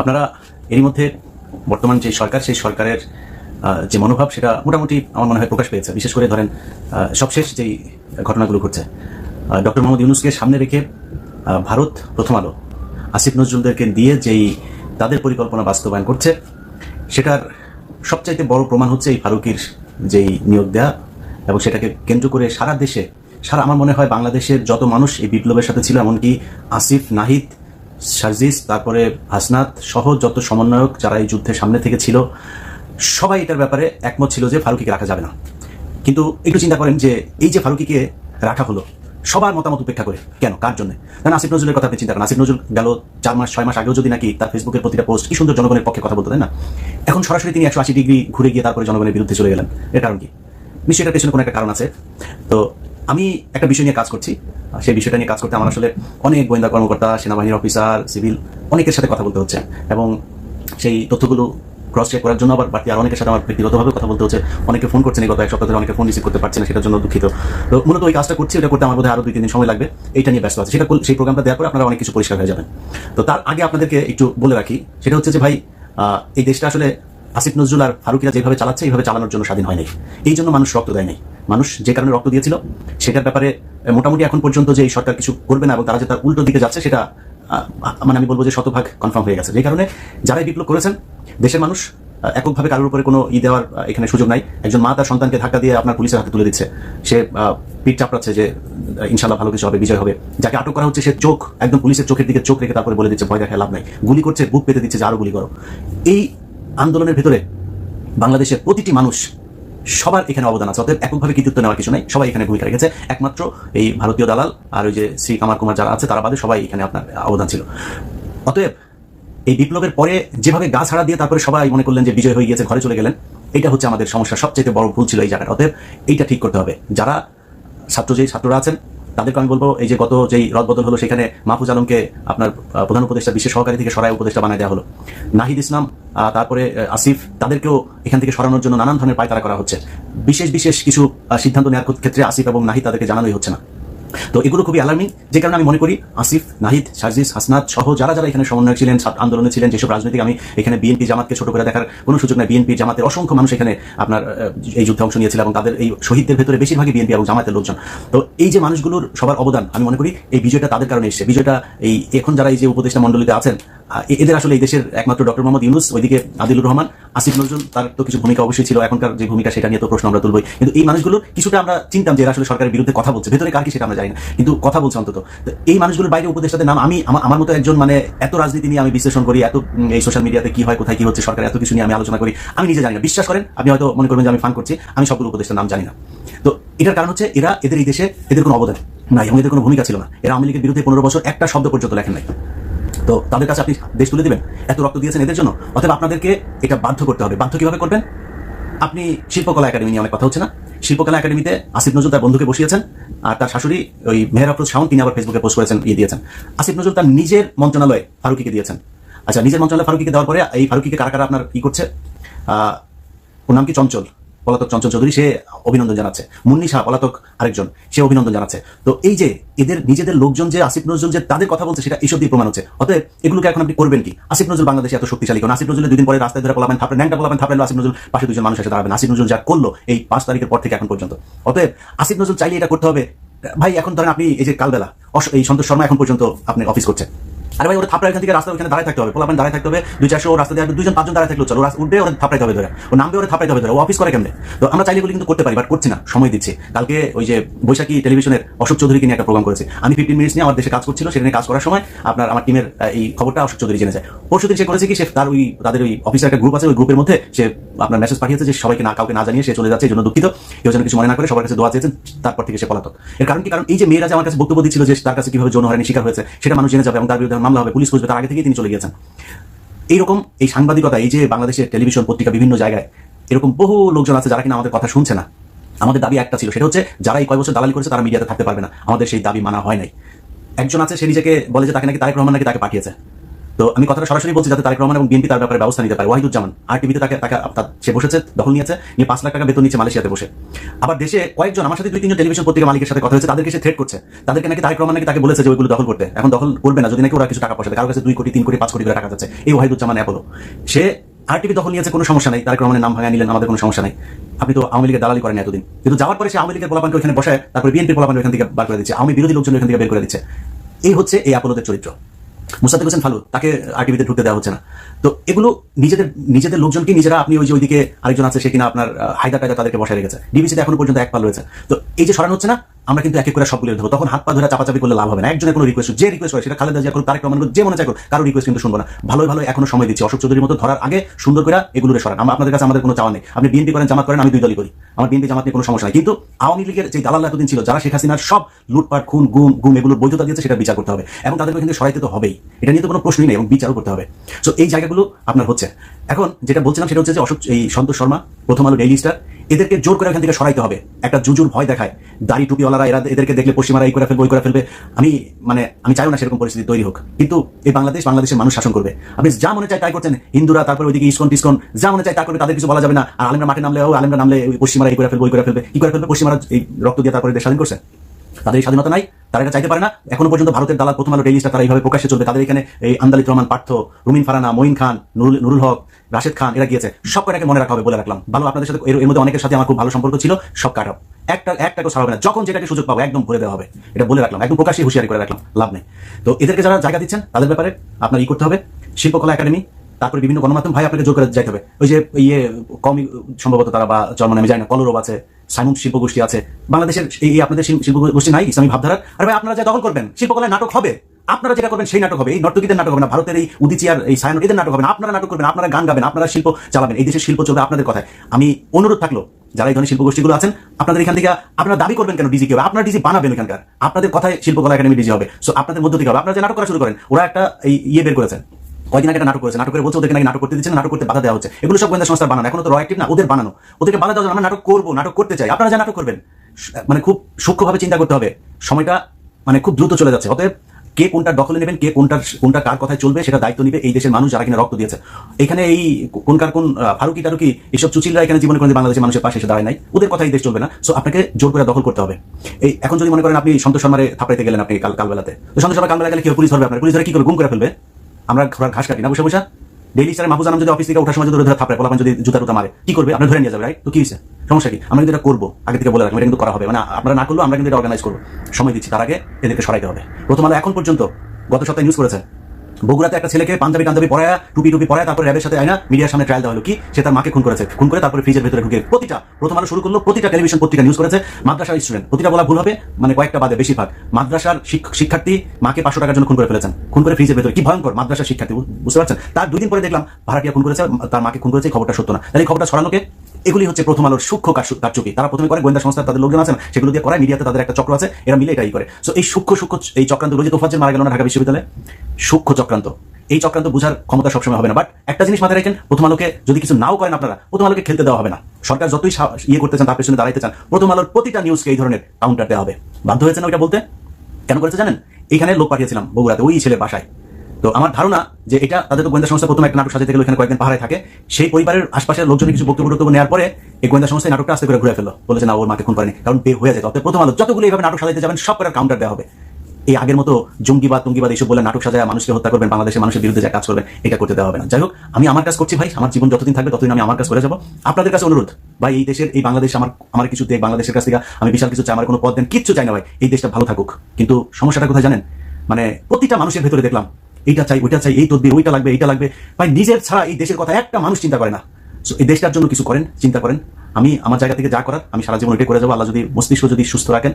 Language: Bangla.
আপনারা এরই মধ্যে বর্তমান যে সরকার, সেই সরকারের যে মনোভাব, সেটা মোটামুটি আমার মনে হয় প্রকাশ পেয়েছে। বিশেষ করে ধরেন সবশেষ যেই ঘটনাগুলো ঘটছে ডক্টর মোহাম্মদ ইউনুসকে সামনে রেখে ভারত প্রথম আলো, আসিফ নজরুলদেরকে দিয়ে যেই তাদের পরিকল্পনা বাস্তবায়ন করছে, সেটার সবচাইতে বড় প্রমাণ হচ্ছে এই ফারুকির যেই নিয়োগ দেয়া এবং সেটাকে কেন্দ্র করে সারা দেশে, সারা আমার মনে হয় বাংলাদেশের যত মানুষ এই বিপ্লবের সাথে ছিল, এমনকি আসিফ, নাহিদ সার্জিস, তারপরে হাসনাত সহ যত সমন্বয়ক যারা এই যুদ্ধের সামনে থেকে ছিল, সবাই এটার ব্যাপারে একমত ছিল যে ফারুকিকে রাখা যাবে না। কিন্তু একটু চিন্তা করেন যে এই যে ফারুকিকে রাখা হলো, সবার মতামত উপেক্ষা করে কেন? কার জন্য? কারণ আসিফ নজরুলের কথা আপনি চিন্তা করেন। আসিফ নজরুল গেল চার মাস, ছয় মাস আগেও যদি নাকি তার ফেসবুকের প্রতিটা পোস্ট, কি সুন্দর জনগণের পক্ষে কথা বলতো, তাই না? এখন সরাসরি তিনি একশো আশি ডিগ্রি ঘুরে গিয়ে তারপরে জনগণের বিরুদ্ধে চলে গেলেন। এর কারণ কি? নিশ্চয়ই এটার পেছনে কোনো একটা কারণ আছে। তো আমি একটা বিষয় নিয়ে কাজ করছি। সেই বিষয়টা নিয়ে কাজ করতে আমার আসলে অনেক গোয়েন্দা কর্মকর্তা, সেনাবাহিনীর অফিসার, সিভিল অনেকের সাথে কথা বলতে হচ্ছে। এবং সেই তথ্যগুলো ক্রস চেক করার জন্য আবার বাকি আর অনেকের সাথে আমার ব্যক্তিগতভাবে কথা বলতে হচ্ছে। অনেকে ফোন করছেন গত এক সপ্তাহ ধরে, অনেকে ফোন রিসিভ করতে পারছে না, সেটার জন্য দুঃখিত। তো মূলত ওই কাজটা করছি ওটা করতে আমার বোধহয় আরও দুই, তিন দিন সময় লাগবে। এইটা নিয়ে ব্যস্ত আছে। সেটা সেই প্রোগ্রামটা দেওয়ার পরে আপনারা অনেক কিছু পরিষ্কার হয়ে যাবেন। তো তার আগে আপনাদেরকে একটু বলে রাখি, সেটা হচ্ছে যে ভাই এই দেশটা আসলে আসিফ নজরুল আর ফারুকিরা যেভাবে চালাচ্ছে, এইভাবে চালানোর জন্য স্বাধীন হয় নাই। এই জন্য মানুষ রক্ত দেয় নাই। মানুষ যে কারণে রক্ত দিয়েছিল, সেটার ব্যাপারে মোটামুটি এখন পর্যন্ত যে এই সরকার কিছু করবে না এবং তারা যে তার উল্টো দিকে যাচ্ছে, সেটা মানে আমি বলব যে শতভাগ কনফার্ম হয়ে গেছে। যে কারণে যারা এই বিপ্লব করেছেন, দেশের মানুষ এককভাবে কারোর উপরে কোনো ই দেওয়ার এখানে সুযোগ নাই। একজন মা তার সন্তানকে ধাক্কা দিয়ে আপনার পুলিশের হাতে তুলে দিচ্ছে। সে পিঠ চাপড়াচ্ছে যে ইনশাল্লাহ ভালো কিছু হবে, বিজয় হবে। যাকে আটক করা হচ্ছে, সে চোখ, একদম পুলিশের চোখের দিকে চোখ রেখে তারপরে বলে দিচ্ছে, ভয় দেখা লাভ নাই। গুলি করছে, বুক পেতে দিচ্ছে যে আরও গুলি করো। এই আন্দোলনের ভেতরে বাংলাদেশের প্রতিটি মানুষ সবার এখানে অবদান আছে। অতএব এককভাবে কৃতিত্ব নেওয়ার কিছু নাই। সবাই এখানে ভূমিকা রেখেছে। একমাত্র এই ভারতীয় দালাল আর ওই যে শ্রী কামার কুমার যারা আছে, তারা বাদে সবাই এখানে আপনার অবদান ছিল। অতএব এই বিপ্লবের পরে যেভাবে গা ছাড়া দিয়ে তারপরে সবাই মনে করলেন যে বিজয় হয়ে গিয়েছে, ঘরে চলে গেলেন, এটা হচ্ছে আমাদের সমস্যা। সবচেয়ে বড় ভুল ছিল এই জায়গাটা। অতএব এইটা ঠিক করতে হবে। যারা ছাত্র যেই ছাত্ররা আছেন তাদেরকে আমি বলব, এই যে গত যেই রদবদল হলো, সেখানে মাহফুজ আলমকে আপনার প্রধান উপদেষ্টা, বিশেষ সহকারী থেকে সরাই উপদেষ্টা বানায় দেওয়া হলো। নাহিদ ইসলাম তারপরে আসিফ, তাদেরকেও এখান থেকে সরানোর জন্য নানান ধরনের পায়তারা করা হচ্ছে। বিশেষ বিশেষ কিছু সিদ্ধান্ত নেওয়ার ক্ষেত্রে আসিফ এবং নাহিদ তাদেরকে জানানোই হচ্ছে না। তো এগুলো খুবই অ্যালার্মিং যে কারণে আমি মনে করি আসিফ, নাহিদ সাজিস হাসনাত সহ যারা যারা এখানে সমন্বয় ছিলেন আন্দোলনে ছিলেন, যেসব রাজনৈতিক আমি এখানে বিএনপি জামাতকে ছোট করে দেখার কোনো সুযোগ নাই। বিএনপি জামাতের অসংখ্য মানুষ এখানে আপনার এই যুদ্ধে অংশ নিয়েছিল এবং তাদের এই শহীদদের ভেতরে বেশিরভাগই বিএনপি এবং জামাতের লোকজন। তো এই যে মানুষগুলোর সবার অবদান, আমি মনে করি এই বিজয়টা তাদের কারণে এসছে। বিজয়টা এই এখন যারা এই যে উপদেষ্টা মন্ডলীতে আছেন এদের আসলে এই দেশের একমাত্র ডক্টর মোহাম্মদ ইউনুস, ওইদিকে আদিলুর রহমান, আসিফ নজরুল, তার তো কিছু ভূমিকা অবশ্যই ছিল, এখনকার যে ভূমিকা সেটা নিয়ে তো প্রশ্ন আমরা তুলবই। কিন্তু এই মানুষগুলোর কিছুটা আমরা চিন্তাম যে এরা আসলে সরকারের বিরুদ্ধে কথা বলছে, ভেতরে কার কি সেটা আমরা জানি না, কিন্তু কথা বলছে অন্তত। এই মানুষগুলোর বাইরে উপদেষ্টাদের নাম আমি আমার মতো একজন মানে এত রাজনীতি নিয়ে আমি বিশ্লেষণ করি, এত এই সোশ্যাল মিডিয়াতে কি হয়, কোথায় কি হচ্ছে, সরকার এত কিছু নিয়ে আমি আলোচনা করি, আমি নিজে জানি না। বিশ্বাস করেন, আপনি হয়তো মনে করবেন যে আমি ফান করছি, আমি সবগুলো উপদেষ্টার নাম জানি না। তো এটার কারণ হচ্ছে এরা এদের এই দেশে এদের কোনো অবদান নাই এবং এদের কোনো ভূমিকা ছিল না। এরা আওয়ামী লীগের বিরুদ্ধে পনেরো বছর একটা শব্দ পর্যন্ত লেখেন নাই। তো তাদের কাছে আপনি দেশ তুলে দিবেন? এত রক্ত দিয়েছেন এদের জন্য? অতএব আপনাদেরকে এটা বাধ্য করতে হবে। বাধ্য কীভাবে করবেন? আপনি শিল্পকলা একাডেমি নিয়ে অনেক কথা হচ্ছে না? শিল্পকলা একাডেমিতে আসিফ নজরুল তার বন্ধুকে বসিয়েছেন, আর তার শাশুড়ি ওই মেহের আফরোজ শাওন, তিনি আবার ফেসবুকে পোস্ট করেছেন ইয়ে দিয়েছেন। আসিফ নজরুল তার নিজের মন্ত্রণালয়ে ফারুকিকে দিয়েছেন। আচ্ছা নিজের মন্ত্রণালয়ে ফারুকিকে দেওয়ার পরে এই ফারুকিকে কারা কারা আপনার কি করছে? ওর নাম কি? চঞ্চল। পলাতক চঞ্চল চৌধুরী, সে অভিনন্দন জানাচ্ছে। মুন্নি শাহ, পলাতক আরেকজন, সে অভিনন্দন জানাচ্ছে। তো এই যে এদের নিজেদের লোকজন যে, আসিফ নজরুল যে তাদের কথা বলছে, সেটা এইসব দিয়ে প্রমাণ হচ্ছে। অতএব এগুলোকে এখন আপনি করবেন কি? আসিফ নজরুল বাংলাদেশে এত শক্তিশালী কারণ আসিফ নজরুল দুদিন পরে রাস্তায় ধরে পলাবেন, থাপড়ে, ন্যাংটা পলাবেন, থাপড়ে আসিফ নজরুল, পাশে দুজন মানুষ এসে দাঁড়াবেন। আসিফ নজরুল যা করল এই পাঁচ তারিখের পর থেকে এখন পর্যন্ত। অতএব আসিফ নজরুল চাইলে এটা করতে হবে। ভাই, এখন ধরেন আপনি এই যে কালবেলা এই সন্তোষ শর্মা এখন পর্যন্ত আপনি অফিস করছেন আরে ভাই, ওরা থাপড়া এখান থেকে রাস্তা ওখানে দাঁড়ায় থাকতে হবে। পোলাপান দাঁড়ায় থাকতে হবে, দুই চারশো রাস্তা দিয়ে দুইজন, পাঁচজন দাঁড়ায় থাকলে চলো। উঠবে, ওরা থাপড়াইতে হবে ধরে। ও নামবে, ওরা থাপড়াইতে হবে ধরে। ও অফিস করে কেমনে? তো আমরা চাইলে কিন্তু করতে পারি বাট করছি না। সময় দিচ্ছি। কালকে ওই যে বৈশাখী টেলিভিশনের অশোক চৌধুরীকে নিয়ে একটা প্রোগ্রাম করেছে। আমি ফিফটিন মিনিটস নিয়ে আমার দেশে কাজ করছিল, সেখানে কাজ করার সময় আপনার আমার টিমের এই খবরটা অশোক চৌধুরী জেনে যায়। পরশু দিন সে করেছে কি, সে তার ওই, তাদের ওই অফিসের একটা গ্রুপ আছে, ওই গ্রুপের মধ্যে সে আপনার মেসেজ পাঠিয়েছে যে সবাইকে না, কাউকে না জানিয়ে সে চলে যাচ্ছে, এই জন্য দুঃখিত। কেউ যেন কিছু মনে না করে, সবার কাছে দোয়া চেয়েছেন, তারপর থেকে সে পলাতক। এর কারণ কি? কারণ এই যে মেয়েরা যে আমার কাছে বক্তব্য দিচ্ছিল যে তার কাছে কীভাবে যৌন হয়রানি শিকার হয়েছে, সেটা মানুষ জেনে যাবে এবং তার বিরুদ্ধে মামলা হবে, পুলিশ খুঁজবে, তার আগে থেকেই তিনি চলে গিয়েছেন। এইরকম এই সাংবাদিকতা, এই যে বাংলাদেশের টেলিভিশন, পত্রিকা বিভিন্ন জায়গায়, এরকম বহু লোকজন আছে যারা কিনা আমাদের কথা শুনছে না। আমাদের দাবি একটা ছিল, সেটা হচ্ছে যারা এই কয় বছর দালালি করেছে, তারা মিডিয়াতে থাকতে পারবে না। আমাদের সেই দাবি মানা হয় নাই। একজন আছে, সে নিজেকে বলে যে তাকে নাকি তারেক রহমান নাকি তাকে পাঠিয়েছে। তো আমি কথাটা সরাসরি বলছি যাতে তারেক রহমান এবং বিএনপি তার ব্যাপারে ব্যবস্থা নিতে পারে। ওয়াহিদুজ্জামান, আর টিভিতে তাকে তাকে সে বসেছে, দখল নিয়েছে, নিয়ে পাঁচ লাখ টাকা বেতন নিচ্ছে মালয়েশিয়াতে বসে। আবার দেশে কয়েকজন, আমার সাথে দুই, তিনজন টেলিভিশন পত্রিকা মালিকের সাথে কথা হয়েছে, তাদেরকে সে থ্রেট করছে। তাদেরকে নাকি তারেক রহমান নাকি তাকে বলেছে যে ওইগুলো দখল করতে। এখন দখল করবে না, যদি নাকি ওরা কিছু টাকা পয়সা। কারও কাছে দুই কোটি, তিন কোটি, পাঁচ কোটি করে টাকা যাচ্ছে। এই ওয়াহিদুজ্জামান অ্যাপোলো। সে আর টিভি দখল নিয়েছে, কোনো সমস্যা নেই। তারেক রহমানের নাম ভাঙা নিলেন, আমাদের কোনো সমস্যা নেই। আপনি তো আওয়ামী লীগের দালালি করেন এতদিন। কিন্তু যাওয়ার পরে সে আওয়ামী লীগের পোলাপানকে ওখানে বসায়, তারপরে বিএনপি পোলাপান ওখান থেকে বার করে দিচ্ছে। আওয়ামী বিরোধী লোকজন ওখান থেকে বের করে দিচ্ছে। এই হচ্ছে এই অ্যাপোলোদের চরিত্র। মুস্তাফিক হোসেন ফালু তাকে আরটিভিতে ঢুকতে দেওয়া হচ্ছে না। তো এগুলো নিজেদের নিজেদের লোকজনকে নিজেরা আপনি ওই যে ওইদিকে আরেকজন আছে সে কিনা আপনার হায়দার টায়দা তাদেরকে বসায় রেখেছে। ডিবিসিতে এখনও পর্যন্ত এক পাল রয়েছে। তো এই যে সরানো হচ্ছে না আমরা কিন্তু এক করে সবগুলো ধরবো। তখন হাত পা ধরে চাপাচাপি করলে লাভ হবে না। একজনের কোনো রিকোয়েস্ট যে রিকোয়েস্ট করে সেটা খালেদা জিয়া করুক তারেক রহমান যে মনে চাই করুক, কারও রিকোয়েস্ট কিন্তু শুনব না। ভালোই ভালো এখনও সময় দিচ্ছি। অশোক চৌধুরীর মতো ধরার আগে সুন্দর করে এগুলো সরান। আমরা আপনাদের কাছে আমাদের কোনো চাওয়া নেই। আপনি বিএনপি করেন, জামাত করেন, আমি দুই দলই করি। আমার বিএনপি জামাত নিয়ে কোনো সমস্যা নেই। কিন্তু আওয়ামী লীগের যে দালাল এতদিন ছিল, যারা শেখ হাসিনার সব লুটপাট, খুন, গুম গুম এগুলোর বৈধতা দিয়েছে সেটা বিচার করতে হবে। এবং তাদেরকে কিন্তু সরাইতে তো হবেই। এটা নিয়ে তো কোনো প্রশ্নই নেই এবং বিচারও করতে হবে। সো এই জায়গাগুলো আপনার হচ্ছে। এখন যেটা বলছিলাম, সেটা হচ্ছে যে অশোক এই সন্তোষ শর্মা, প্রথম আলো ডেইলি স্টার এদেরকে জোর করে এখান থেকে সরাইতে হবে। একটা জুজুর ভয় দেখায়। দাড়ি টুপিওয়ালারা, এরা এদেরকে দেখলে পশ্চিমারা এই করে ফেলবে, ওই করে ফেলবে। আমি মানে আমি চাইও না সেরকম পরিস্থিতি তৈরি হোক। কিন্তু এই বাংলাদেশ, বাংলাদেশের মানুষ শাসন করবে। আপনি যা মনে চায় তাই করছেন। হিন্দুরা তারপরে ওইদিকে ইস্কন টিস্কন, যা মনে চায় তা করবে, তাদের কিছু বলা যাবে না। আর আলেমরা মাঠে নামলে, ও আলেমরা নামলে পশ্চিমারা এই করে ফেলবে, ওই করে ফেলবে, কি করে ফেলবে? পশ্চিমারা এই রক্ত দিয়ে তারপরে দেশ স্বাধীন করছে। তাদের স্বাধীনতা নাই। তারা চাইতে পারে না। এখনও পর্যন্ত ভারতের দালাল প্রথম আলো ডেইলিস্টার তারা এইভাবে প্রকাশ্যে চলবে। তাদের এখানে এই আন্দালিত রহমান পার্থ, রুমিন ফারানা, মঈন খান, নুরুল নুরুল হক, রাশেদ খান, এরা গিয়েছে। সব কটাকে মনে রাখা হবে বলে রাখলাম। ভালো, আপনাদের সাথে এর মধ্যে অনেকের সাথে আমার খুব ভালো সম্পর্ক ছিল। সব কাটাও। একটা একটাকেও ছাড়া না। যখন যেটাকে সুযোগ পাবো একদম ভরে দেওয়া হবে। এটা বলে রাখলাম। একদম প্রকাশ্যে হুঁশিয়ারি করে রাখলাম। লাভ নেই। তো এদেরকে যারা জায়গা দিচ্ছেন, তাদের ব্যাপারে আপনার ই করতে হবে। শিল্পকলা একাডেমি, তারপরে বিভিন্ন গণমাধ্যম। ভাই, আপনাকে জোর করে যাইতে হবে। ওই যে ইয়ে কমি সম্ভবত তারা বা জন্ম আমি জানি না। কলরব আছে সাইমুন শিল্প গোষ্ঠী আছে। বাংলাদেশের এই আপনাদের শিল্প গোষ্ঠী নাই, ইসলামী ভাবধারার? আর ভাই, আপনারা যা দখল করবেন, শিল্পকলায় নাটক হবে। আপনারা যেটা করবেন, সেই নাটক হবে। এই নর্তকীদের নাটক হবে না, ভারতের এই উদিচি আর এই সায়ন, এদের নাটক হবে না। আপনারা নাটক করবেন, আপনারা গান গাবেন, আপনারা শিল্প চালাবেন। এই দেশের শিল্প চলবে আপনাদের কথায়। আমি অনুরোধ থাকল, যারা এই ধরনের শিল্প গোষ্ঠীগুলো আছেন, আপনাদের এখান থেকে আপনারা দাবি করবেন কেন ডিজি কি হবে আপনারা ডিজি বানাবেন এখানকার। আপনাদের কথায় শিল্পকলা একাডেমি ডিজি হবে। সো আপনাদের মধ্য থেকে হবে। আপনারা যে নাটক করা শুরু করেন, ওরা একটা এই ইয়ে বের করেছেন। কয়দিন আগে নাটক করেছে নাটক করে বলছে ওদেরকে নাকি নাটক করতে দিচ্ছে নাটক করতে বাধা দেওয়া হচ্ছে। এগুলো সব গোয়েন্দা সংস্থার বানানো এখনও তো রয়্যাক্টিভ না ওদের বানানো। ওদেরকে বাধা দেওয়া আমরা নাটক করব নাটক করতে চাই। আপনারা যা নাটক করবেন মানে খুব সূক্ষ্মভাবে চিন্তা করতে হবে। সময়টা মানে খুব দ্রুত চলে যাচ্ছে। অতএব কে কোনটা দখলে নেবেন কে কোনটার কোনটা কার কথায় চলবে সেটা দায়িত্ব নিবে এই দেশের মানুষ যারা কিনা রক্ত দিয়েছে। এখানে এই কোন আহ, ফারুকি টারুকি এইসব চুচিলরা এখানে জীবনে কোনো বাংলাদেশের মানুষের পাশে এসে দাঁড়ায় নাই। ওদের কথাই দেশ চলবে না। সো আপনাকে জোর করে দখল করতে হবে। এই এখন যদি মনে করেন আপনি সন্তোষ শর্মারে থাপড়াইতে গেলেন আপনি কাল কালবেলাতে। তো সন্তোষ শর্মা কালবেলা গেলে কি পুলিশ ধরবে আপনার পুলিশ ধরে কি করে গুম করে ফেলবে? আমরা ঘাস কাটি না বসে বসে ডেইলি স্টারে মাহবুজ আলম যদি অফিস থেকে ওঠার সময় যদি ধরে থাপড়ে পোলাপান যদি জুতা টুতা মারে, কি করবে? আপনি ধরে নিয়ে যাবে রাইট তো কি হয়েছে? সমস্যা কি? আমরা কিন্তু এটা করব। আগে থেকে বলে রাখব এটা কিন্তু করা হবে। মানে আপনারা না করলেও আমরা কিন্তু এটা অর্গানাইজ করব। সময় দিচ্ছি, তার আগে এদেরকে সরাইতে হবে। প্রথম আলো এখন পর্যন্ত, গত সপ্তাহে নিউজ করেছে বগুড়াতে একটা ছেলেকে পাঞ্জাবি টাঞ্জাবি পরায়া, টুপি টুপি পরায়া, তারপরে র্যাবের সাথে আয়না, মিডিয়ার সামনে ট্রায়াল দেওয়া হলো। কি? সে তার মাকে খুন করেছে। খুন করে তারপরে ফ্রিজের ভেতরে ঢুকে প্রতিটা, প্রথম আলো শুরু করল, প্রতিটা টেলিভিশন পত্রিকা নিউজ করেছে, মাদ্রাসার স্টুডেন্ট প্রতিটা বলা ভুল হবে মানে কয়েকটা বাদে বেশিরভাগ। মাদ্রাসার শিক- শিক্ষার্থী মাকে পাঁচশো টাকার জন্য খুন করে ফেলেছেন। খুন করে ফ্রিজের ভেতরে, কি ভয়ঙ্কর, মাদ্রাসার শিক্ষার্থী বুঝতে পারছেন? তার দুদিন পরে দেখলাম, ভাড়াটিয়া খুন করেছে, তার মাকে খুন করেছে খবরটা সত্য না। তাহলে খবরটা ছড়ানোকে, এগুলি হচ্ছে প্রথম আলোর সূক্ষ্ম কারচুপি। তারা প্রথমে করে, গোয়েন্দা সংস্থা তাদের লোকজন আছেন, সেগুলো দিয়ে করায়, মিডিয়াতে তাদের একটা চক্র আছে, এরা মিলে এটাই করে। সো এই সূক্ষ্ম সূক্ষ্ম, এই চক্রান্ত রোজিত তোফাজ্জেল মারা গেল না ঢাকা বিশ্ববিদ্যালয়ে? সূক্ষ্ম চক্রান্ত। এই চক্রান্ত বোঝার ক্ষমতা সবসময় হবে না। বাট একটা জিনিস মাথায় রাখেন, প্রথম আলোকে যদি কিছু নাও করেন আপনারা, প্রথম আলোকে খেলতে দেওয়া হবে না। সরকার যতই ইয়ে করতে চান, তার পেছনে দাঁড়াইতে চান, প্রথম আলোর প্রতিটা নিউজকে এই ধরনের কাউন্টার দেওয়া হবে। বাধ্য হয়েছে না ওইটা বলতে? কেন করেছে জানেন? এইখানে লোক পাঠিয়েছিলাম বগুড়াতে, ওই ছেলে বাসায়। তো আমার ধারণা যে এটা, তাদের তো গোয়েন্দা সংস্থা প্রথমে একটা নাটক সাজাতে গেলে এখানে কয়েকদিন পাহাড়ে থাকে। সেই পরিবারের আশপাশের লোকজন কিছু বক্তব্য টক্তব্য নেওয়ার পরে এই গোয়েন্দা সংস্থা নাটকটা আস্তে করে ঘুরে ফেলল। বলেছে, না, ওর মাকে খুন করেনি। কারণ বে হয়ে যায়। অতএব প্রথম আলো, যতগুলো এইভাবে নাটক সাজাতে যাবেন, সব করে কাউন্টার দেওয়া হবে। এই আগের মতো জঙ্গিবাদ টঙ্গিবাদ এইসব বলে নাটক সাজায় মানুষকে হত্যা করবেন বাংলাদেশের মানুষের বিরুদ্ধে যা কাজ করবেন এটা করতে দেওয়া হবে না। যাই হোক আমি আমার কাজ করছি ভাই আমার জীবন যতদিন থাকবে ততদিন আমি আমার কাজ করে যাব। আপনাদের কাছে অনুরোধ ভাই এই দেশের এই বাংলাদেশ আমার আমার কিছু দেখ বাংলাদেশের কাছ থেকে আমি বিশাল কিছু চাই আমার কোনো পদ দেন কিচ্ছু চাই না ভাই এই দেশটা ভালো থাকুক। কিন্তু সমস্যাটা কোথায় জানেন? মানে প্রতিটা মানুষের ভেতরে দেখলাম এইটা চাই ওইটা চাই এই তদবির ওইটা লাগবে এইটা লাগবে। ভাই নিজের ছাড়া এই দেশের কথা একটা মানুষ চিন্তা করে না। So, এই দেশটার জন্য কিছু করেন চিন্তা করেন। আমি আমার জায়গা থেকে যা করার আমি সারা জীবন ওইটাই করে যাব। আল্লাহ যদি মস্তিষ্ক যদি সুস্থ রাখেন